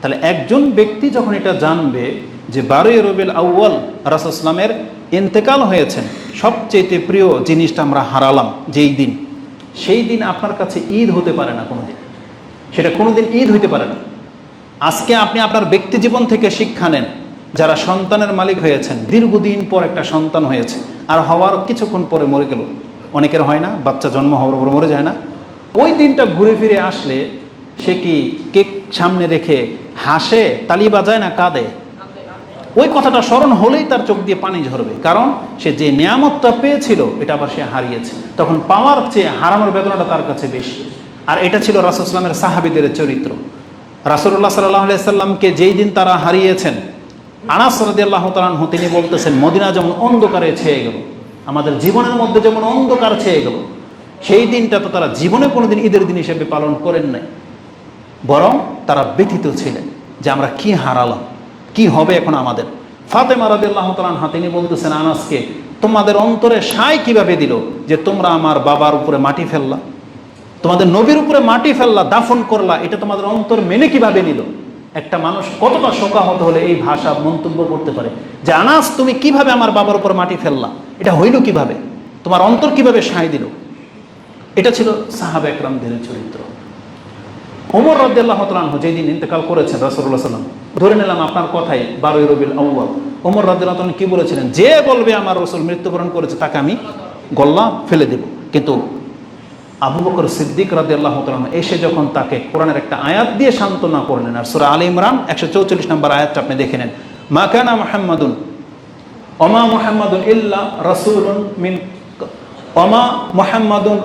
তাহলে একজন ব্যক্তি যখন এটা জানবে যে বারোই রবিল আউ্য়াল রাসুসলামের ইন্তেকাল হয়েছেন সবচেয়ে প্রিয় জিনিসটা আমরা হারালাম যেই দিন, সেই দিন আপনার কাছে ঈদ হতে পারে না কোনোদিন। সেটা কোনোদিন ঈদ হইতে পারে না। আজকে আপনি আপনার ব্যক্তি জীবন থেকে শিক্ষা নেন, যারা সন্তানের মালিক হয়েছেন, দীর্ঘদিন পর একটা সন্তান হয়েছে, আর হওয়ার কিছুক্ষণ পরে মরে গেল। অনেকের হয় না, বাচ্চা জন্ম হওয়ার পর মরে যায় না। ওই দিনটা ঘুরে ফিরে আসলে সে কি কেক সামনে রেখে হাসে, তালি বাজায় না কাঁদে? ওই কথাটা স্মরণ হলেই তার চোখ দিয়ে পানি ঝরবে। কারণ সে যে নিয়ামতটা পেয়েছিল, এটা আবার সে হারিয়েছে। তখন পাওয়ার চেয়ে হারানোর বেদনাটা তার কাছে বেশি। আর এটা ছিল রাসুসলামের সাহাবিদের চরিত্র। রাসুল্লাহ সাল্লাহ সাল্লামকে যেই দিন তারা হারিয়েছেন, আনাস রদিয়াল্লাহ তালাহ তিনি বলতেছেন, মদিনা যেমন অন্ধকারে ছেয়ে গেল, আমাদের জীবনের মধ্যে যেমন অন্ধকার ছেয়ে গেল, সেই দিনটা তো তারা জীবনে কোনোদিন ঈদের দিন হিসেবে পালন করেন নাই। বরং তারা ব্যথিত ছিলেন যে আমরা কি হারালাম, কি হবে এখন আমাদের। ফাতেমা রাদিল্লাহ তালানহা তিনি বলতেছেন, আনাসকে, তোমাদের অন্তরে সায় কীভাবে দিল যে তোমরা আমার বাবার উপরে মাটি ফেললা? তোমাদের নবীর উপরে মাটি ফেললা, দাফন করলা, এটা তোমাদের অন্তর মেনে কীভাবে নিল? একটা মানুষ কতটা শোকাহত হলে এই ভাষা মন্তব্য করতে পারে যে, আনাস, তুমি কীভাবে আমার বাবার উপর মাটি ফেললা? এটা হইল কীভাবে? তোমার অন্তর কীভাবে সায় দিল? এটা ছিল সাহাব একরামদের চরিত্র। ওমর রদ্দাল্লাহ তালাহ যেদিন ইন্তেকাল করেছেন রসুল্লাহ সাল্লাম ধরে নিলাম আপনার কথাই বারোই রবিল আউ্বাল ওমর রদ্দাল্লাহ তালন কি বলেছিলেন? যে বলবে আমার রসুল মৃত্যুবরণ করেছে, তাকে আমি গল্লা ফেলে দেব। কিন্তু আবু বকর সিদ্দিক রাদি আল্লাহ এসে যখন তাকে কোরআনের একটা আয়াত দিয়ে সান্ত্বনা করলেন আর সুরা আলী ইমরান একশো চৌচল্লিশ নম্বর আয়াতটা আপনি দেখে নেন। মা কানা মোহাম্মদুন অমা মোহাম্মদুন ইল্লা রসুল মিন অমা মোহাম্মদুন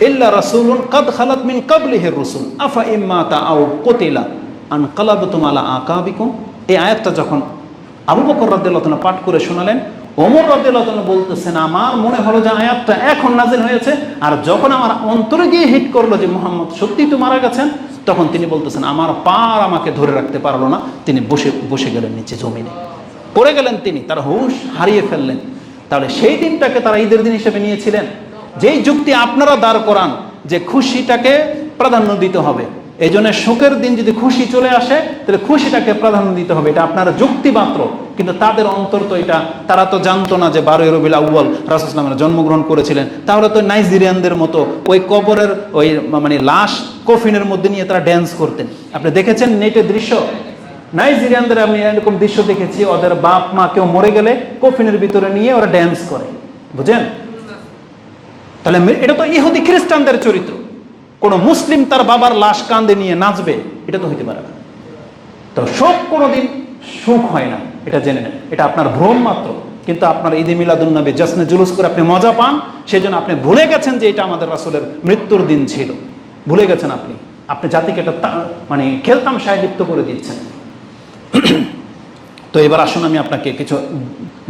ইল্লা রাসূলুন কাদ খালাত মিন কাবলিহির রসুল। আফা ইম্মা তা আও কতিলা। আন কালাবতুম আলা আকাবিকুম। এই আয়াতটা যখন আবু বকর রাদিয়াল্লাহু পাঠ করে শোনালেন, ওমর রাদিয়াল্লাহু তাআলা বলতেছেন, আমার মনে হলো যে আয়াতটা এখন নাজিল হয়েছে। আর যখন আমার অন্তরে গিয়ে হিট করল যে মোহাম্মদ সত্যি তো মারা গেছেন, তখন তিনি বলতেছেন, আমার পার আমাকে ধরে রাখতে পারল না। তিনি বসে বসে গেলেন নিচে জমিনে। পড়ে গেলেন তিনি, তার হুঁশ হারিয়ে ফেললেন। তাহলে সেই দিনটাকে তারা ঈদের দিন হিসেবে নিয়েছিলেন। যেই যুক্তি আপনারা দাঁড় করান যে খুশিটাকে প্রাধান্য দিতে হবে এই জন্য শোকের দিন যদি খুশি চলে আসে, তাহলে খুশিটাকে প্রাধান্য দিতে হবে। এটা আপনার যুক্তি মাত্র, কিন্তু তাদের অন্তর তো এটা, তারা তো জানতো না যে বারোই রবিল আউ্বাল রাসুসলামের জন্মগ্রহণ করেছিলেন। তাহলে তো নাইজেরিয়ানদের মতো ওই কবরের ওই মানে লাশ কফিনের মধ্যে নিয়ে তারা ড্যান্স করতেন। আপনি দেখেছেন নেটের দৃশ্য? নাইজেরিয়ানদের আমি এরকম দৃশ্য দেখেছি, ওদের বাপ মা কেউ মরে গেলে কফিনের ভিতরে নিয়ে ওরা ড্যান্স করে। বুঝেন? তাহলে এটা তো ইহুদি খ্রিস্টানদের চরিত্র। কোন মুসলিম তার বাবার লাশ কান্দে নিয়ে নাচবে, এটা তো হইতে পারে না। তো শোক কোনোদিন সুখ হয় না, এটা জেনে নেন। এটা আপনার ভ্রম মাত্র। কিন্তু আপনার ঈদে মিলাদুন্নবী জশ্নে জুলুস করে আপনি মজা পান সেই জন্য আপনি ভুলে গেছেন যে এটা আমাদের রাসুলের মৃত্যুর দিন ছিল। ভুলে গেছেন আপনি। আপনি জাতিকে এটা মানে খেলতাম সাহিত্য করে দিচ্ছেন। তো এবার আসুন আমি আপনাকে কিছু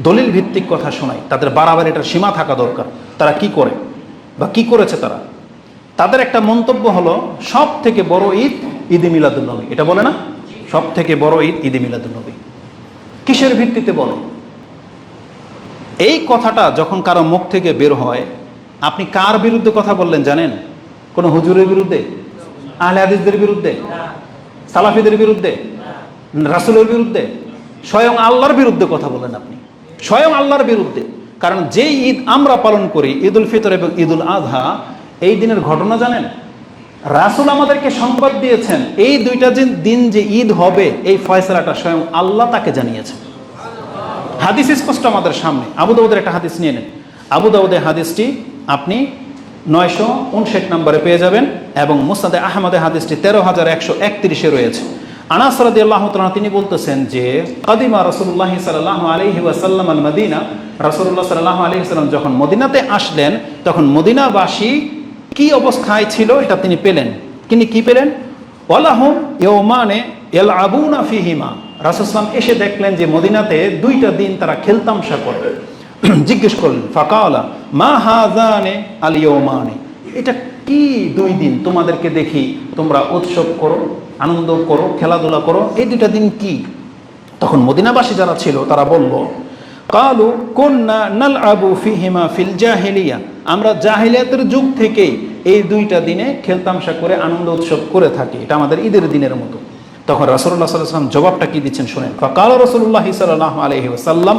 দলিল ভিত্তিক কথা শোনাই। তাদের বাড়াবার এটার সীমা থাকা দরকার। তারা কি করে? বা কি করেছে তারা? তাদের একটা মন্তব্য হলো সব থেকে বড় ঈদ ঈদে মিলাদুলনবী এটা বলে না? সব থেকে বড় ঈদ ঈদে মিলাদুলনবী কিসের ভিত্তিতে বলে? এই কথাটা যখন কারও মুখ থেকে বের হয়, আপনি কার বিরুদ্ধে কথা বললেন জানেন? কোন হুজুরের বিরুদ্ধে? আহলে হাদিসদের বিরুদ্ধে? সালাফিদের বিরুদ্ধে? রাসুলের বিরুদ্ধে? স্বয়ং আল্লাহর বিরুদ্ধে কথা বলেন আপনি। স্বয়ং আল্লাহর বিরুদ্ধে। কারণ যে ঈদ আমরা পালন করি ঈদ উল ফিতর এবং ঈদ উল আধা, এই দিনের ঘটনা জানেন? রাসুল আমাদেরকে সংবাদ দিয়েছেন, এই দুইটা দিন দিন যে ঈদ হবে, এই ফয়সলাটা স্বয়ং আল্লাহ তাকে জানিয়েছেন। হাদিস স্পষ্ট আমাদের সামনে। আবু দাউদের একটা হাদিস নিয়ে নেন। আবু দাউদের হাদিসটি আপনি নয়শো উনষাট নম্বরে পেয়ে যাবেন এবং মুসাদে আহমদে হাদিসটি তেরো হাজার একশো একত্রিশে রয়েছে। আনাসরাদি আল্লাহ তিনি বলতেছেন যে, কাদিমা রসুল্লাহ সাল্লাহ আলহি ওয়াসাল্লাম আল মদিনা রসুল্লাহ সাল্লাহ আলহি সাল্লাম যখন মদিনাতে আসলেন, তখন মদিনাবাসী কি অবস্থায় ছিল এটা তিনি পেলেন। তিনি কি পেলেন? ওয়ালাহুম ইয়ৌমানে এল আবুনা ফিহিমা রাসুসলাম এসে দেখলেন যে মদিনাতে দুইটা দিন তারা খেলতামশা করে। জিজ্ঞেস করলেন ফাঁকাওয়ালা মা হাজানে আলিয়মানে এটা কি দুই দিন তোমাদেরকে দেখি? তোমরা উৎসব করো, আনন্দ করো, খেলাধুলা করো, এই দুইটা দিন কি? তখন মদিনাবাসী যারা ছিল, তারা বলল, কালু কন্যা নাল আবু ফিহিমা ফিল জাহেলিয়া। আমরা জাহিলিয়াতের যুগ থেকেই এই দুইটা দিনে খেলতামশা করে, আনন্দ উৎসব করে থাকি। এটা আমাদের ঈদের দিনের মতো। তখন রাসুল্লাহ সাল্লাম জবাবটা কি দিচ্ছেন শোনেন। ফকাল রসুল্লাহ সাল্লাহ আলহি ওসাল্লাম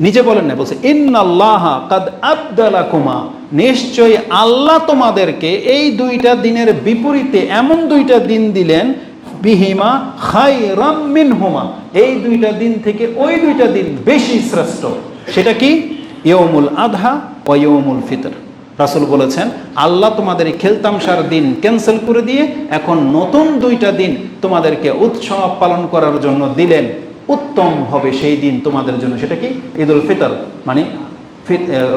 নিজে বলেন না, বলছে, ইন্নাল্লাহ কাদ আবদালাকুমা। নিশ্চয়ই আল্লাহ তোমাদেরকে এই দুইটা দিনের বিপরীতে এমন দুইটা দিন দিলেন, বিহিমা খাই রাম্মিন হুমা এই দুইটা দিন থেকে ওই দুইটা দিন বেশি শ্রেষ্ঠ। সেটা কি? ইয়মুল আধা ও ইয়মুল ফিতর। রাসুল বলেছেন, আল্লাহ তোমাদের খেলতামশার দিন ক্যান্সেল করে দিয়ে এখন নতুন দুইটা দিন তোমাদেরকে উৎসব পালন করার জন্য দিলেন। উত্তম হবে সেই দিন তোমাদের জন্য। সেটা কি? ঈদ উল ফিতর মানে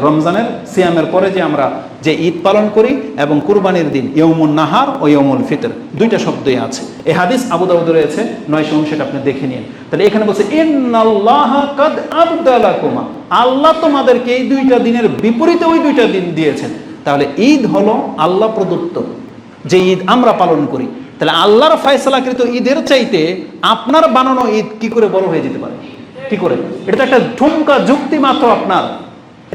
রমজানের সিয়ামের পরে যে আমরা যে ঈদ পালন করি এবং কুরবানির দিন ইয়মুল নাহার ও ইয়মুল ফিতর, দুইটা শব্দই আছে। এই হাদিস আবু দাউদ রয়েছে নয় সময় সেটা আপনি দেখে নিন। তাহলে এখানে বলছে আল্লাহ তোমাদেরকে এই দুইটা দিনের বিপরীতে ওই দুইটা দিন দিয়েছেন। তাহলে ঈদ হলো আল্লাহ প্রদত্ত। যে ঈদ আমরা পালন করি তাহলে আল্লাহর ফয়সালাকৃত ঈদের চাইতে আপনার বানানো ঈদ কি করে বড় হয়ে যেতে পারে? কি করে? এটা তো একটা ঠুমকা যুক্তি মাত্র আপনার।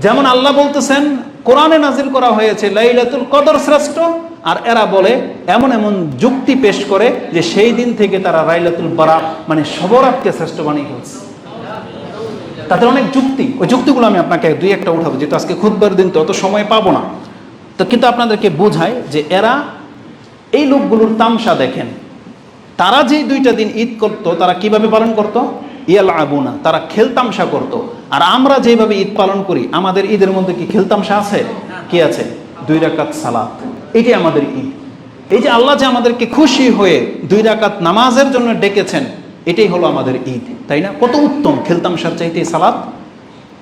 যেমন আল্লাহ বলতেছেন, কোরআনে নাজিল করা হয়েছে, লাইলাতুল কদর শ্রেষ্ঠ, আর এরা বলে, এমন এমন যুক্তি পেশ করে যে সেই দিন থেকে তারা রাইলাতুল বারা মানে সবরাতকে শ্রেষ্ঠ বানিয়ে ফেলছে। তাদের অনেক যুক্তি। ওই যুক্তিগুলো আমি আপনাকে দুই একটা উঠাবো, যেহেতু আজকে খুদবার দিন, তো অত সময় পাবো না। তো কিন্তু আপনাদেরকে বোঝায় যে এরা এই লোকগুলোর তামসা দেখেন। তারা যে দুইটা দিন ঈদ করতো, তারা কীভাবে পালন করতো? ইয়াল আবুনা তারা খেলতামশা করত। আর আমরা যেভাবে ঈদ পালন করি, আমাদের ঈদের মধ্যে কি খেলতামশা আছে? কি আছে? দুই রাকাত সালাত। এটি আমাদের ঈদ। এই যে আল্লাহ যে আমাদেরকে খুশি হয়ে দুই রাকাত নামাজের জন্য ডেকেছেন, এটাই হলো আমাদের ঈদ, তাই না? কত উত্তম খেলতামশার চাইতে সালাত।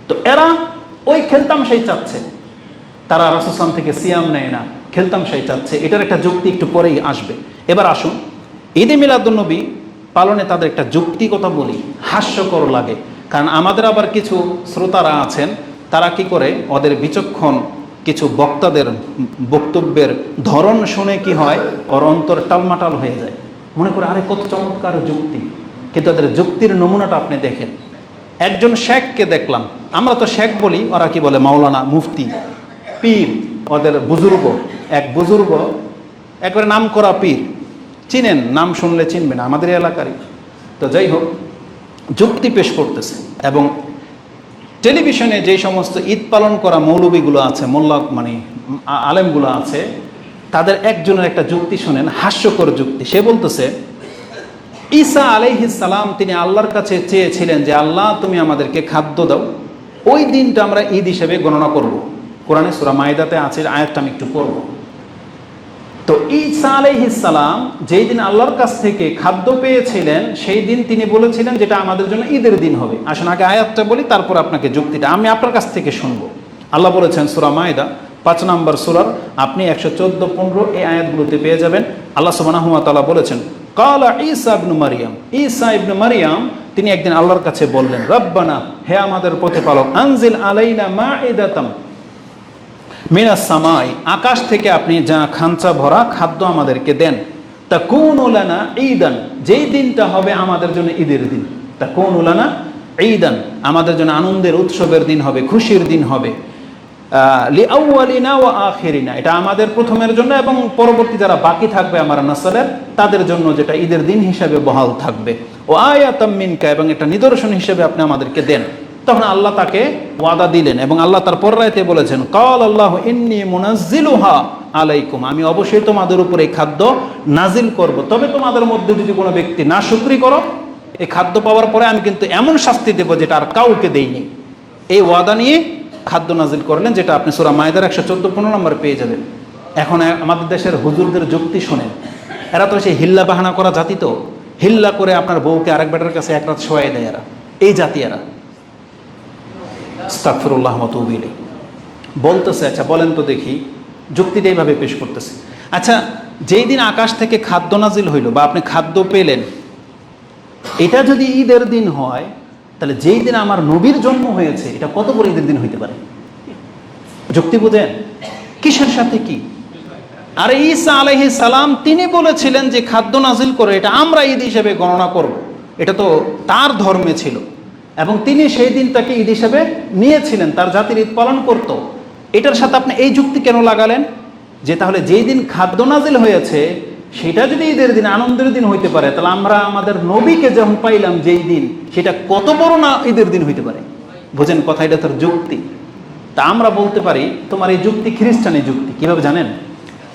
তো এরা ওই খেলতামশাই চাচ্ছে। তারা রাসুসাম থেকে সিয়াম নেয় না। খেলতামশাই চাচ্ছে এটার একটা যুক্তি একটু পরেই আসবে। এবার আসুন, ঈদে মিলাদুন্নবী পালনে তাদের একটা যুক্তি কথা বলি, হাস্যকর লাগে। কারণ আমাদের আবার কিছু শ্রোতারা আছেন, তারা কি করে, ওদের বিচক্ষণ কিছু বক্তাদের বক্তব্যের ধরন শুনে কি হয়, ওর অন্তর টালমাটাল হয়ে যায়। মনে করে, আরে কত চমৎকার যুক্তি। কিন্তু তাদের যুক্তির নমুনাটা আপনি দেখেন। একজন শেখকে দেখলাম, আমরা তো শেখ বলি, ওরা কি বলে, মাওলানা মুফতি, পীর, ওদের বুজুর্গ। এক বুজুর্গ, একবারে নাম করা পীর। চিনেন, নাম শুনলে চিনবেন আমাদের এলাকারই। তো যাই হোক, যুক্তি পেশ করতেছে এবং টেলিভিশনে যে সমস্ত ঈদ পালন করা মৌলবীগুলো আছে, মোল্লা মানে আলেমগুলো আছে, তাদের একজনের একটা যুক্তি শোনেন, হাস্যকর যুক্তি। সে বলতেছে, ঈসা সালাম তিনি আল্লাহর কাছে চেয়েছিলেন যে, আল্লাহ, তুমি আমাদেরকে খাদ্য দাও। ওই দিনটা আমরা ঈদ হিসেবে গণনা করব। কোরআনে সুরা মায়দাতে আছে, আয়াতটা আমি একটু পড়ব। তো ঈসা আলাইহিস সালাম যেই দিন আল্লাহর কাছ থেকে খাদ্য পেয়েছিলেন, সেই দিন তিনি বলেছিলেন যেটা আমাদের জন্য ঈদের দিন হবে। আসুন আগে আয়াতটা বলি, তারপর আপনাকে যুক্তিটা। আমি আপনার কাছ থেকে শুনব। আল্লাহ বলেছেন সুরা মায়দা, পাঁচ নম্বর সুরার, আপনি একশো চোদ্দ, পনেরো এই আয়াতগুলোতে পেয়ে যাবেন। আল্লাহ সুবাহ তালা বলেছেন, কালা ঈসা ইবনু মারিয়াম। ঈসা ইবনু মারিয়াম, তিনি একদিন আল্লাহর কাছে বললেন, রব্বানা, হে আমাদের প্রতিপালক, আনজিল আলাইনা মা ইদাতাম মিনাস সামাই, আকাশ থেকে আপনি যা খাঞ্চা ভরা খাদ্য আমাদেরকে দেন তা কোন ওলানা ঈদান, যেই দিনটা হবে আমাদের জন্য ঈদের দিন। তা কোন ওলানা ঈদান, আমাদের জন্য আনন্দের, উৎসবের দিন হবে, খুশির দিন হবে। লিআউয়ালিনা ও আখিরিনা, এটা আমাদের প্রথমের জন্য এবং পরবর্তী যারা বাকি থাকবে আমার নাসালের তাদের জন্য যেটা ঈদের দিন হিসাবে বহাল থাকবে। ও আয়াতাম মিনকা, এবং এটা নিদর্শন হিসেবে আপনি আমাদেরকে দেন। তখন আল্লাহ তাকে ওয়াদা দিলেন এবং আল্লাহ তার পররাইতে বলেছেন, কল আল্লাহ ইন্নি মুনাজ্জিলুহা আলাইকুম। আমি অবশ্যই তোমাদের উপর এই খাদ্য নাজিল করব। তবে তোমাদের মধ্যে যদি কোনো ব্যক্তি না শুক্রি করো, এই খাদ্য পাওয়ার পরে আমি কিন্তু এমন শাস্তি দেবো যেটা আর কাউকে দেইনি। এই ওয়াদা নিয়ে খাদ্য নাজিল করলেন, যেটা আপনি সুরা মায়েদার একশো চোদ্দ, পনেরো নম্বর পেয়ে যাবেন। এখন আমাদের দেশের হুজুরদের যুক্তি শোনেন, এরা তো সেই হিল্লা বাহানা করা জাতি তো। হিল্লা করে আপনার বউকে আরেক বেটার কাছে এক রাত শোয়াই দেয় এরা। এই জাতি এরা। স্তাকফিরুল্লাহ মতবিলে বলতেছে আচ্ছা বলেন তো দেখি। যুক্তিটা এইভাবে পেশ করতেছে। আচ্ছা যেই দিন আকাশ থেকে খাদ্য নাজিল হইল বা আপনি খাদ্য পেলেন, এটা যদি ঈদের দিন হয়, তাহলে যেই দিন আমার নবীর জন্ম হয়েছে, এটা কত বড় ঈদের দিন হইতে পারে? যুক্তি বুঝেন? কিসের সাথে কি? আর ঈসা আলহি সালাম, তিনি বলেছিলেন যে খাদ্য নাজিল করে এটা আমরা ঈদ হিসেবে গণনা করব। এটা তো তার ধর্মে ছিল। এবং তিনি সেই দিনটাকে ঈদ হিসেবে নিয়েছিলেন, তার জাতির ঈদ পালন করত। এটার সাথে আপনি এই যুক্তি কেন লাগালেন? যে তাহলে যেই দিন খাদ্য নাজিল হয়েছে, সেটা যদি ঈদের দিন আনন্দের দিন হইতে পারে, তাহলে আমরা আমাদের নবীকে যেমন পাইলাম যেই দিন, সেটা কত বড় না ঈদের দিন হইতে পারে? বোঝেন কথা, এটা তার যুক্তি। তা আমরা বলতে পারি, তোমার এই যুক্তি খ্রিস্টানের যুক্তি, কীভাবে জানেন?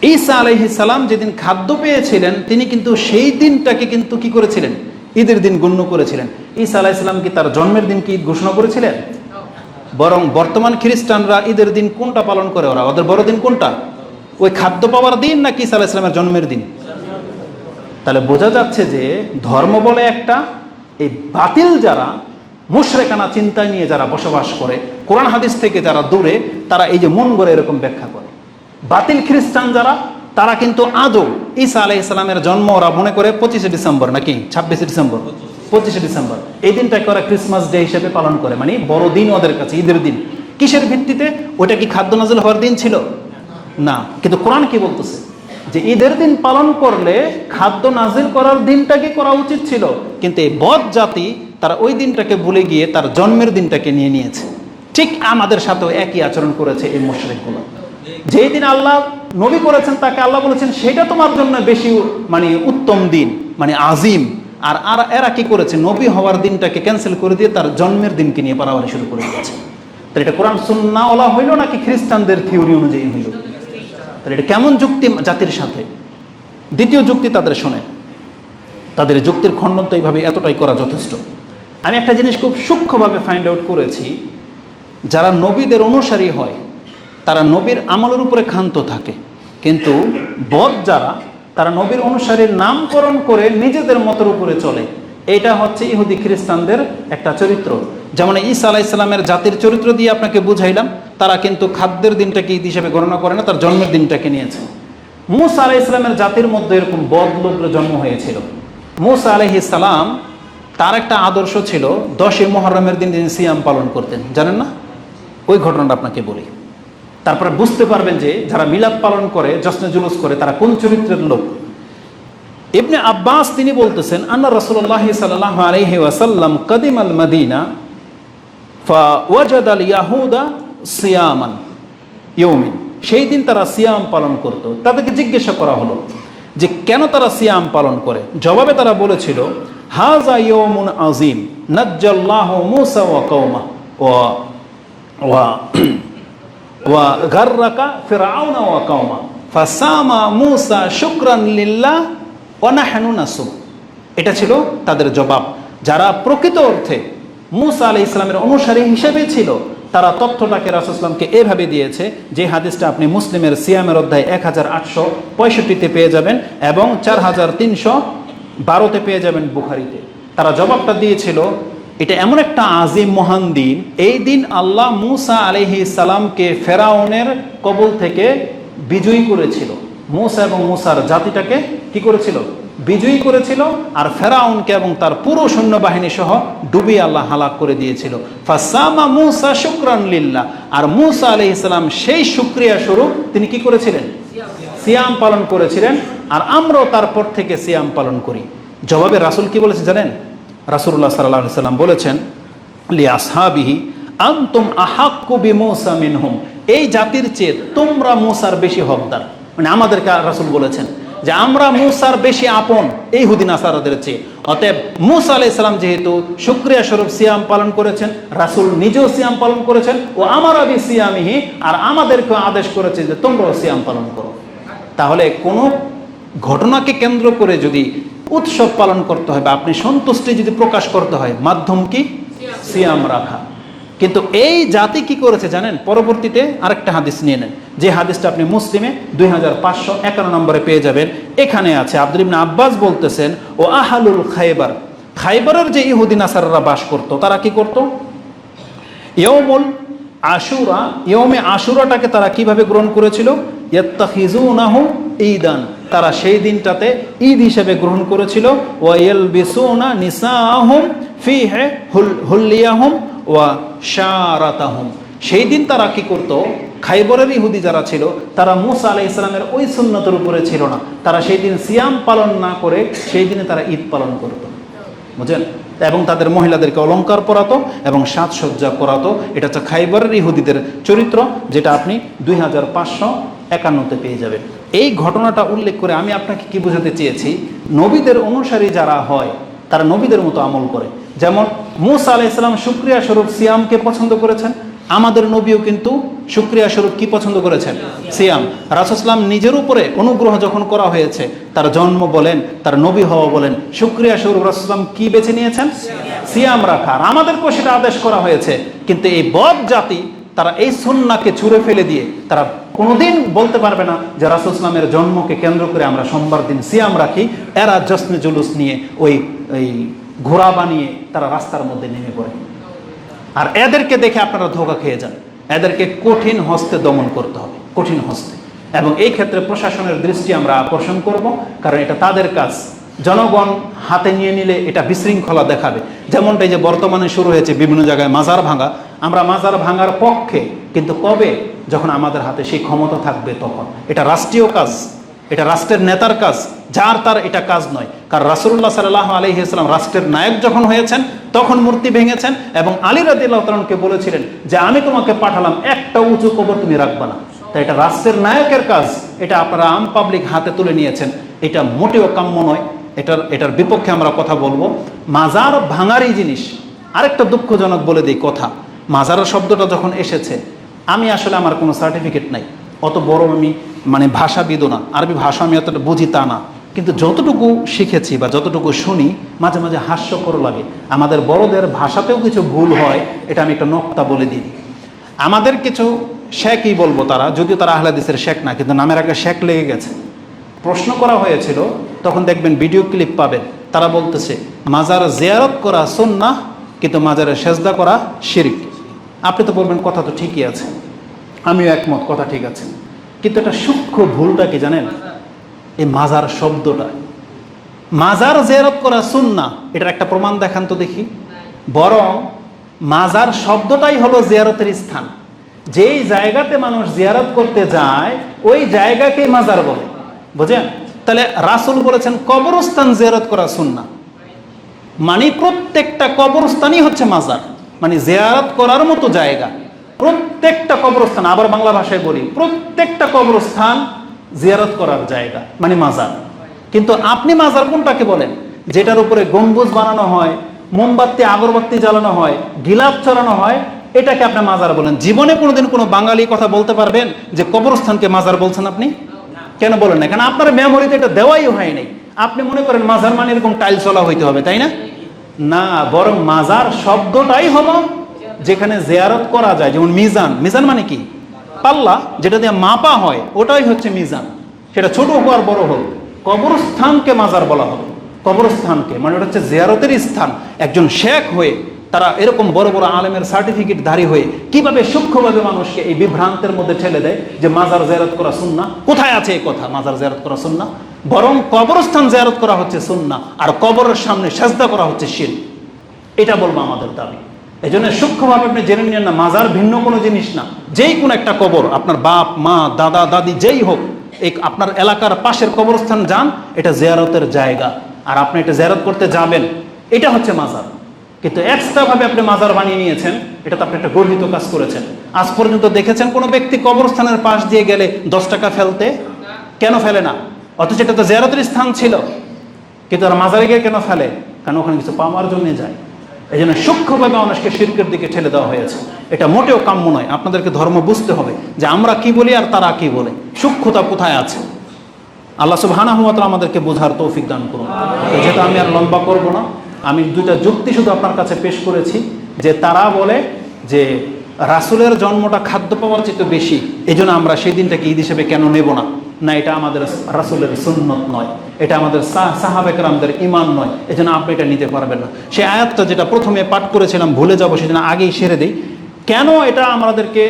ঈসা আলহি সালাম যেদিন খাদ্য পেয়েছিলেন, তিনি কিন্তু সেই দিনটাকে কিন্তু কি করেছিলেন? ঈদের দিন গণ্য করেছিলেন। ঈসা আলাইসালাম কি তার জন্মের দিন কি ঈদ ঘোষণা করেছিলেন? বরং বর্তমান খ্রিস্টানরা ঈদের দিন কোনটা পালন করে ওরা? ওদের বড় দিন কোনটা? ওই খাদ্য পাওয়ার দিন না কি ঈসা আলাইসালামের জন্মের দিন? তাহলে বোঝা যাচ্ছে যে ধর্ম বলে একটা, এই বাতিল যারা, মুশরেকানা চিন্তায় নিয়ে যারা বসবাস করে, কোরআন হাদিস থেকে যারা দূরে, তারা এই যে মন গড়ে এরকম ব্যাখ্যা করে। বাতিল খ্রিস্টান যারা তারা কিন্তু আজও ঈসা আলাই ইসলামের জন্ম ওরা মনে করে পঁচিশে ডিসেম্বর নাকি ছাব্বিশে ডিসেম্বর? পঁচিশে ডিসেম্বর। এই দিনটাকে ওরা ক্রিসমাস ডে হিসেবে পালন করে মানে বড় দিন ওদের কাছে, ঈদের দিন। কিসের ভিত্তিতে? ওটা কি খাদ্য নাজল হওয়ার দিন ছিল? না। কিন্তু কোরআন কি বলতেছে? যে ঈদের দিন পালন করলে খাদ্য নাজিল করার দিনটাকে করা উচিত ছিল, কিন্তু এই বদ জাতি তারা ওই দিনটাকে ভুলে গিয়ে তার জন্মের দিনটাকে নিয়ে নিয়েছে। ঠিক আমাদের সাথেও একই আচরণ করেছে এই মুশরিকগুলো। যেই দিন আল্লাহ নবী করেছেন, তাকে আল্লাহ বলেছেন, সেটা তোমার জন্য বেশি মানে উত্তম দিন মানে আজিম। আর আর এরা কি করেছে? নবী হওয়ার দিনটাকে ক্যান্সেল করে দিয়ে তার জন্মের দিনকে নিয়ে পারাবারি শুরু করে দিয়েছে। তাহলে এটা কোরআন সুন্না ওলা হইল নাকি খ্রিস্টানদের থিওরি অনুযায়ী হইল? তাহলে এটা কেমন যুক্তি জাতির সাথে? দ্বিতীয় যুক্তি তাদের শোনে তাদের যুক্তির খণ্ডন তো এইভাবে এতটাই করা যথেষ্ট। আমি একটা জিনিস খুব সূক্ষ্মভাবে ফাইন্ড আউট করেছি, যারা নবীদের অনুসারী হয় তারা নবীর আমলের উপরে ক্ষান্ত থাকে। কিন্তু বদ যারা, তারা নবীর অনুসারীর নামকরণ করে নিজেদের মতের উপরে চলে। এটা হচ্ছে ইহুদি খ্রিস্টানদের একটা চরিত্র। যেমন ঈসা আলাহ ইসলামের জাতির চরিত্র দিয়ে আপনাকে বুঝাইলাম, তারা কিন্তু খাদ্যের দিনটাকে ঈদ হিসেবে গণনা করে না, তার জন্মের দিনটাকে নিয়েছে। মুসা আলাহ ইসলামের জাতির মধ্যে এরকম বদ লোকের জন্ম হয়েছিল। মুসা আলহ ইসলাম তার একটা আদর্শ ছিল, দশই মহরমের দিন তিনি সিয়াম পালন করতেন। জানেন না? ওই ঘটনাটা আপনাকে বলি। তারপরে বুঝতে পারবেন যে যারা মিলাদ পালন করে, জশ্নে জুলুস করে, তারা কোন চরিত্রের লোক? ইবনে আব্বাস তিনি বলতেছেন, আন্না রসুল্লাহ সাল্লাহ আলহি ওয়াসাল্লাম কদিম আল মদিনা ওয়াজাদ আল ইয়াহুদা সিয়ামান ইয়ৌমিন সেই দিন তারা সিয়াম পালন করত। তাদেরকে জিজ্ঞাসা করা হলো যে, কেন তারা সিয়াম পালন করে? জবাবে তারা বলেছিল হাজা ইয়ৌমুন আজিম নজ্জাল্লাহ মুসা ওয়া কৌমা ওয়া ওয়া ওয়া কওমা ফাসামা মুসা শুকরান লিল্লাহ ওয়া নাহনু নাসুম এটা ছিল তাদের জবাব। যারা প্রকৃত অর্থে মুসা আলাইহিস ইসলামের অনুসারী হিসেবে ছিল, তারা তথ্যটাকে রাসুসলামকে এভাবে দিয়েছে যে হাদিসটা আপনি মুসলিমের সিয়ামের অধ্যায় এক হাজার আটশো পঁয়ষট্টিতে পেয়ে যাবেন এবং চার হাজার তিনশো বারোতে পেয়ে যাবেন বুখারিতে। তারা জবাবটা দিয়েছিল এটা এমন একটা আজিম, মহান দিন। এই দিন আল্লাহ মুসা আলহি সালামকে ফেরাউনের কবল থেকে বিজয়ী করেছিল। মুসা এবং মুসার জাতিটাকে কি করেছিল? বিজয়ী করেছিল আর ফেরাউনকে এবং তার পুরো সৈন্যবাহিনী সহ ডুবিয়ে আল্লাহ হালাক করে দিয়েছিল। ফাসামা মুসা শুক্রান লিল্লাহ। আর মুসা আলহি সালাম সেই শুক্রিয়া স্বরূপ তিনি কি করেছিলেন? সিয়াম পালন করেছিলেন। আর আমরাও তারপর থেকে সিয়াম পালন করি। জবাবে রাসুল কি বলেছে জানেন? রাসুল্লাহ সাল্লাহ সাল্লাম বলেছেন, লি আসহাবিহি আন্তুম আহাক্কু বি মৌসা মিনহুম। এই জাতির চেয়ে তোমরা মূসার বেশি হকদার। মানে আমাদেরকে রাসুল বলেছেন যে, আমরা মূসার বেশি আপন এই হুদিন আসারাদের চেয়ে। অতএব মুসা আলাই সালাম যেহেতু শুক্রিয়া স্বরূপ সিয়াম পালন করেছেন, রাসুল নিজেও সিয়াম পালন করেছেন, ও আমার আবি সিয়ামিহি, আর আমাদেরকে আদেশ করেছে যে, তোমরাও সিয়াম পালন করো। তাহলে কোনো ঘটনাকে কেন্দ্র করে যদি উৎসব পালন করতে হয় বা আপনি সন্তুষ্টি যদি প্রকাশ করতে হয়, মাধ্যম কি? সিয়াম রাখা। কিন্তু এই জাতি কি করেছে জানেন? পরবর্তীতে আরেকটা হাদিস নিয়ে নেন। যে হাদিসটা আপনি মুসলিমে দুই হাজার পাঁচশো একান্ন নম্বরে পেয়ে যাবেন। এখানে আছে, আব্দুল আব্বাস বলতেছেন, ও আহালুল খাইবার। খাইবারের যে ইহুদিন আসাররা বাস করতো, তারা কি করতো? ইয়মুল আশুরা ইয়মে আশুরাটাকে তারা কীভাবে গ্রহণ করেছিল? ইয়াত্তাখিজুনাহু ঈদান। তারা সেই দিনটাতে ঈদ হিসেবে গ্রহণ করেছিল। ওয়া ইয়ালবিসুনা নিসাহুম ফিহে হুল হুল্লিয়াহুম ওয়া শারাতাহুম। সেই দিন তারা কি করতো? খাইবরের ইহুদি যারা ছিল, তারা মুসা আলাহ ইসলামের ওই সুন্নতের উপরে ছিল না। তারা সেই দিন সিয়াম পালন না করে সেই দিনে তারা ঈদ পালন করত। বুঝলেন? এবং তাদের মহিলাদেরকে অলঙ্কার পরাতো এবং সাজসজ্জা করাতো এটা হচ্ছে খাইবারের ইহুদিদের চরিত্র, যেটা আপনি দুই হাজার পাঁচশো একান্নতে পেয়ে যাবেন। এই ঘটনাটা উল্লেখ করে আমি আপনাকে কি বোঝাতে চেয়েছি? নবীদের অনুসারী যারা হয়, তারা নবীদের মতো আমল করে। যেমন মুসা আলাহ ইসলাম সুক্রিয়া স্বরূপ সিয়ামকে পছন্দ করেছেন, আমাদের নবীও কিন্তু সুক্রিয়া স্বরূপ কি পছন্দ করেছেন? সিয়াম। রাসুসলাম নিজের উপরে অনুগ্রহ যখন করা হয়েছে, তার জন্ম বলেন, তার নবী হওয়া বলেন সুক্রিয়া স্বরূপ রাসুসলাম কি বেছে নিয়েছেন? সিয়াম রাখা। আর আমাদেরকেও সেটা আদেশ করা হয়েছে। কিন্তু এই বদ জাতি তারা এই সন্নাকে ছুঁড়ে ফেলে দিয়ে তারা কোনোদিন বলতে পারবে না যে রাসুল ইসলামের জন্মকে কেন্দ্র করে আমরা সোমবার দিন সিয়াম রাখি। এরা জশ্নে জুলুস নিয়ে, ওই ওই ঘোড়া বানিয়ে তারা রাস্তার মধ্যে নেমে পড়ে। আর এদেরকে দেখে আপনারা ধোকা খেয়ে যান। এদেরকে কঠিন হস্তে দমন করতে হবে, কঠিন হস্তে। এবং এই ক্ষেত্রে প্রশাসনের দৃষ্টি আমরা আকর্ষণ করব, কারণ এটা তাদের কাজ। জনগণ হাতে নিয়ে নিলে এটা বিশৃঙ্খলা দেখাবে। যেমনটা যে বর্তমানে শুরু হয়েছে বিভিন্ন জায়গায় মাজার ভাঙা। আমরা মাজার ভাঙার পক্ষে, কিন্তু কবে যখন আমাদের হাতে সেই ক্ষমতা থাকবে তখন? এটা রাষ্ট্রীয় কাজ, এটা রাষ্ট্রের নেতার কাজ, যার তার এটা কাজ নয়। কারণ রাসুল্লাহ সাল্লাহ আলহিহাস্লাম রাষ্ট্রের নায়ক যখন হয়েছেন, তখন মূর্তি ভেঙেছেন এবং আলী রাদিল্লাহ বলেছিলেন যে, আমি তোমাকে পাঠালাম, একটা উঁচু কবর তুমি রাখবে না। তাই এটা রাষ্ট্রের নায়কের কাজ, এটা আপনারা আম পাবলিক হাতে তুলে নিয়েছেন। এটা মোটেও কাম্য নয়। এটার এটার বিপক্ষে আমরা কথা বলব। মাজার ভাঙারই জিনিস, আরেকটা দুঃখজনক বলে দিই কথা। মাজার শব্দটা যখন এসেছে, আমি আসলে আমার কোনো সার্টিফিকেট নাই। অত বড় আমি মানে ভাষাবিদও না, আরবি ভাষা আমি অতটা বুঝি তা না। কিন্তু যতটুকু শিখেছি বা যতটুকু শুনি, মাঝে মাঝে হাস্যকর লাগে। আমাদের বড়দের ভাষাতেও কিছু ভুল হয়, এটা আমি একটা নক্তা বলে দিই। আমাদের কিছু শেখই বলব তারা, যদিও তারা আহলাদিসের শেখ না, কিন্তু নামের একটা শেখ লেগে গেছে। প্রশ্ন করা হয়েছিল তখন দেখবেন ভিডিও ক্লিপ পাবেন। তারা বলতেছে, মাজার জিয়ারত করা সুন্নাহ, কিন্তু মাজারে সেজদা করা শিরিক। আপনি তো বলবেন, কথা তো ঠিকই আছে। আমিও একমত, কথা ঠিক আছে। কিন্তু এটা সূক্ষ্ম ভুলটা কি জানেন? এই মাজার শব্দটা। মাজার জেরত করা সুন্না এটার একটা প্রমাণ দেখান তো দেখি। বরং মাজার শব্দটাই হলো জিয়ারতের স্থান। যেই জায়গাতে মানুষ জিয়ারত করতে যায়, ওই জায়গাকেই মাজার বলে। বুঝেন? তাহলে রাসুল বলেছেন কবরস্থান জিয়ারত করা সুন্না মানে প্রত্যেকটা কবরস্থানই হচ্ছে মাজার। মানে জিয়ারত করার মতো জায়গা। প্রত্যেকটা কবরস্থান, আবার বাংলা ভাষায় বলি, প্রত্যেকটা কবরস্থান জিয়ারত করার জায়গা মানে মাজার। কিন্তু আপনি মাজার কোনটাকে বলেন? যেটার উপরে গম্বুজ বানানো হয়, মোমবাতি, আগরবাতি জ্বালানো হয়, গিলাপ চড়ানো হয়, এটাকে আপনি মাজার বলেন। জীবনে কোনোদিন কোনো বাঙালি কথা বলতে পারবেন যে কবরস্থানকে মাজার বলছেন আপনি? কেন বলেন না? কারণ আপনার মেমোরিতে এটা দেওয়াই হয় নাই। আপনি মনে করেন মাজার মানে এরকম টাইল চলা হইতে হবে, তাই না? না, বরং মাজার শব্দটাই হলো যেখানে জেয়ারত করা যায়, যেমন মিজান। মিজান মানে কি? পাল্লা, যেটা দিয়ে মাপা হয়, ওটাই হচ্ছে মিজান। সেটা ছোট হোক আর বড় হোক। কবরস্থানকে মাজার বলা হবে। কবরস্থানকে মানে ওটা হচ্ছে জিয়ারতের স্থান। একজন শেখ হয়ে তারা এরকম বড় বড় আলেমের সার্টিফিকেট ধারী হয়ে কীভাবে সূক্ষ্মভাবে মানুষকে এই বিভ্রান্তের মধ্যে ঠেলে দেয় যে মাজার জেয়ারত করা সুন্না কোথায় আছে এই কথা, মাজার জেয়ারত করা সুন্না বরং কবরস্থান জেয়ারত করা হচ্ছে সুন্না আর কবরের সামনে সেজদা করা হচ্ছে শিল এটা বলব আমাদের দাবি। এই জন্য সূক্ষ্মভাবে আপনি জেনে নিন না, মাজার ভিন্ন কোনো জিনিস না। যেই কোনো একটা কবর, আপনার বাপ, মা, দাদা, দাদি, যেই হোক এই আপনার এলাকার পাশের কবরস্থান যান, এটা জিয়ারতের জায়গা। আর আপনি এটা জিয়ারত করতে যাবেন, এটা হচ্ছে মাজার। কিন্তু এক্সট্রাভাবে আপনি মাজার বানিয়ে নিয়েছেন, এটা তো আপনি একটা গর্হিত কাজ করেছেন। আজ পর্যন্ত দেখেছেন কোনো ব্যক্তি কবরস্থানের পাশ দিয়ে গেলে দশ টাকা ফেলতে? কেন ফেলে না? অথচ এটা তো জেরাতের স্থান ছিল। কিন্তু আর মাজারে গিয়ে কেন ফেলে? কারণ ওখানে কিছু পাওয়ার জন্য যায়। এই জন্য সূক্ষ্মভাবে মানুষকে শিল্পের দিকে ঠেলে দেওয়া হয়েছে। এটা মোটেও কাম্য নয়। আপনাদেরকে ধর্ম বুঝতে হবে যে আমরা কি বলি আর তারা কি বলে। সূক্ষ্মতা কোথায় আছে? আল্লাহ সুবহানাহু আমাদেরকে বোঝার তৌফিক দান করুন। যেটা আমি আর লম্বা করব না আমি দুইটা যুক্তি শুধু আপনার কাছে পেশ করেছি, যে তারা বলে যে রাসুলের জন্মটা খাদ্য পাওয়ার চেয়ে বেশি এই জন্য আমরা সেই দিনটাকে ঈদ হিসেবে কেন নেব না? না, এটা আমাদের রাসুলের সুন্নত নয়, এটা আমাদের সাহাবেকরামদের ইমান নয় এই জন্য আপনি এটা নিতে পারবেন না। সেই আয়াতটা যেটা প্রথমে পাঠ করেছিলাম, ভুলে যাব, সেজন্য আগেই সেরে দিই। কেন এটা আমাদেরকে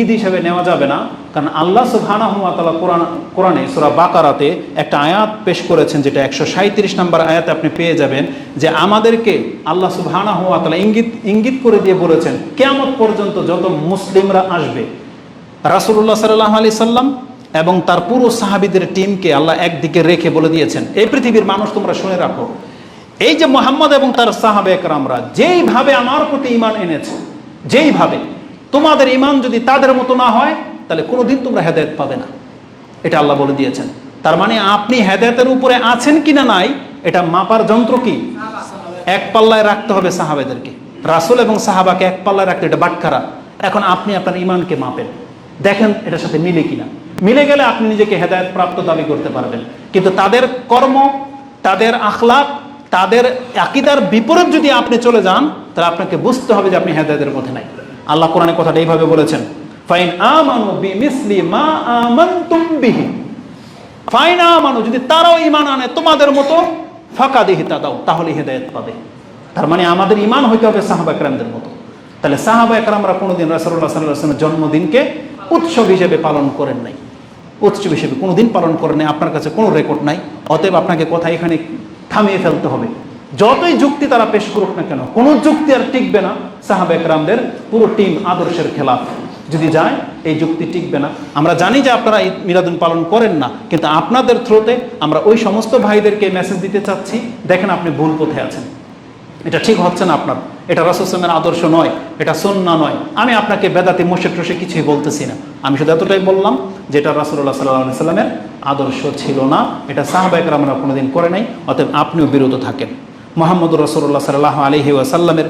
ঈদ হিসেবে নেওয়া যাবে না? কারণ আল্লাহ সুবহানাহুয়াতালা কোরআন, কোরআনে সুরা বাকারাতে একটা আয়াত পেশ করেছেন যেটা একশো সাঁত্রিশ নম্বর আয়াতে আপনি পেয়ে যাবেন যে আমাদেরকে আল্লাহ সুবহানাহুয়াতালা ইঙ্গিত ইঙ্গিত করে দিয়ে বলেছেন কেমন পর্যন্ত যত মুসলিমরা আসবে রাসুল্লাহ সাল্লাহ আলি সাল্লাম এবং তার পুরো সাহাবিদের টিমকে আল্লাহ একদিকে রেখে বলে দিয়েছেন। এই পৃথিবীর মানুষ তোমরা শুনে রাখো। এই যে মোহাম্মদ এবং তার সাহাবে একরামরা যেইভাবে আমার প্রতি ইমান এনেছে, যেইভাবে তোমাদের ইমান যদি তাদের মতো না হয় তাহলে কোনোদিন তোমরা হেদায়ত পাবে না। এটা আল্লাহ বলে দিয়েছেন। তার মানে আপনি হেদায়তের উপরে আছেন কি না নাই, এটা মাপার যন্ত্র কি? এক পাল্লায় রাখতে হবে সাহাবেদেরকে। রাসুল এবং সাহাবাকে এক পাল্লায় রাখতে এটা বাটখারা। এখন আপনি আপনার ইমানকে মাপেন। দেখেন এটার সাথে মিলে কিনা। মিলে গেলে আপনি নিজেকে হেদায়ত প্রাপ্ত দাবি করতে পারবেন। কিন্তু তাদের কর্ম, তাদের আখলাক, তাদের আকিদার বিপরীত যদি আপনি চলে যান, তাহলে আপনাকে বুঝতে হবে যে আপনি হেদায়তের পথে নাই। আল্লাহ কোরআনে কথাটা এইভাবে বলেছেন। ফাইন আমানু বিমিসলি মা আমানতুম বিহি। ফাইন আমানু, যদি তারাও ইমান আনে, তোমাদের মতো ফাঁকা দিহিতা দাও, তাহলে হেদায়ত পাবে। তার মানে আমাদের ইমান হইতে হবে সাহাবা একরামদের মতো। তাহলে সাহাবা একরামরা কোনোদিন রাসুল্লাহ সাল্লাহ জন্মদিনকে উৎসব হিসেবে পালন করেন নাই। উৎসব হিসেবে কোনোদিন পালন করেন নাই, আপনার কাছে কোনো রেকর্ড নাই। অতএব আপনাকে কথা এখানে থামিয়ে ফেলতে হবে। যতই যুক্তি তারা পেশ করুক না কেন, কোনো যুক্তি আর টিকবে না সাহাবা একরামদের, পুরো টিম আদর্শের খেলাফ। যদি যায়, এই যুক্তি টিকবে না। আমরা জানি যে আপনারা ঈদ মিলাদুন পালন করেন না, কিন্তু আপনাদের থ্রোতে আমরা ওই সমস্ত ভাইদেরকে মেসেজ দিতে চাচ্ছি, দেখেন আপনি ভুল পথে আছেন। এটা ঠিক হচ্ছে না আপনার। এটা রাসুসলামের আদর্শ নয়, এটা সন্না নয়। আমি আপনাকে বেদাতি মোশেক টোশে কিছুই বলতেছি না। আমি শুধু এতটাই বললাম যে এটা রাসুল্লাহ সাল্লাহ সাল্লামের আদর্শ ছিল না, এটা সাহবাইকরা আমরা কোনোদিন করে নাই, অতএব আপনিও বিরত থাকেন। মোহাম্মদ রসুল্লাহ সাল্লাহ আলহি ওয়াসাল্লামের